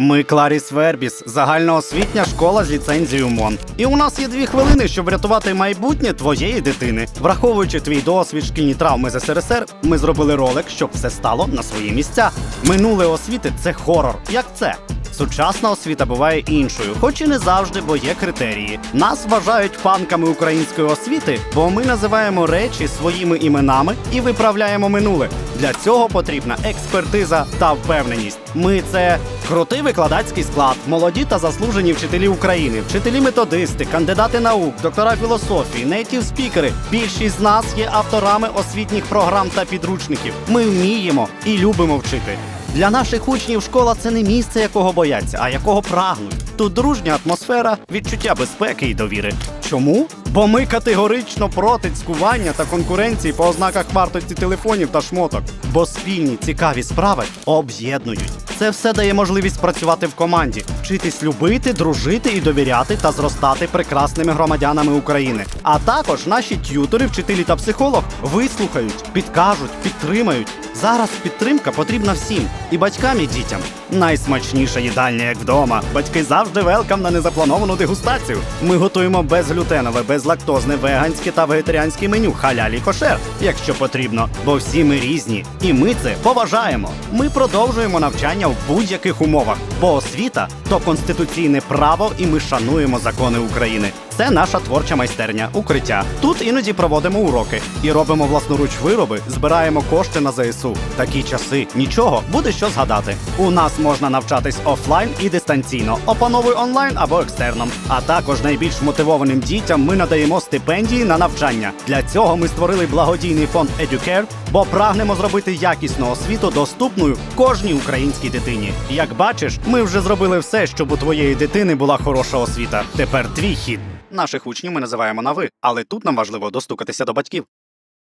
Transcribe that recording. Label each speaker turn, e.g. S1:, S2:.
S1: Ми Кларіс Вербіс, загальноосвітня школа з ліцензією МОН. І у нас є дві хвилини, щоб врятувати майбутнє твоєї дитини. Враховуючи твій досвід шкільні травми з СРСР, ми зробили ролик, щоб все стало на свої місця. Минуле освіти це хорор. Як це? Сучасна освіта буває іншою, хоч і не завжди, бо є критерії. Нас вважають фанками української освіти, бо ми називаємо речі своїми іменами і виправляємо минуле. Для цього потрібна експертиза та впевненість. Ми це крутий викладацький склад, молоді та заслужені вчителі України, вчителі методисти, кандидати наук, доктора філософії, нейтів спікери. Більшість з нас є авторами освітніх програм та підручників. Ми вміємо і любимо вчити. Для наших учнів школа це не місце, якого бояться, а якого прагнуть. Тут дружня атмосфера, відчуття безпеки і довіри. Чому? Бо ми категорично проти цькування та конкуренції по ознаках вартості телефонів та шмоток. Бо спільні цікаві справи об'єднують. Це все дає можливість працювати в команді, вчитись любити, дружити і довіряти та зростати прекрасними громадянами України. А також наші т'ютори, вчителі та психолог вислухають, підкажуть, підтримають. Зараз підтримка потрібна всім і батькам, і дітям. Найсмачніша їдальня, як вдома. Батьки завжди велкам на незаплановану дегустацію. Ми готуємо безглютенове, безлактозне, веганське та вегетаріанське меню халялі кошер, якщо потрібно. Бо всі ми різні, і ми це поважаємо. Ми продовжуємо навчання в будь-яких умовах, бо освіта то конституційне право, і ми шануємо закони України. Це наша творча майстерня, укриття. Тут іноді проводимо уроки і робимо власноруч вироби, збираємо кошти на ЗСУ. Такі часи нічого, буде що згадати. У нас можна навчатись офлайн і дистанційно, опановуй онлайн або екстерном. А також найбільш мотивованим дітям ми надаємо стипендії на навчання. Для цього ми створили благодійний фонд Educare, бо прагнемо зробити якісну освіту доступною кожній українській дитині. Як бачиш, ми вже зробили все, щоб у твоєї дитини була хороша освіта. Тепер твій хід. Наших учнів ми називаємо на ви, але тут нам важливо достукатися до батьків.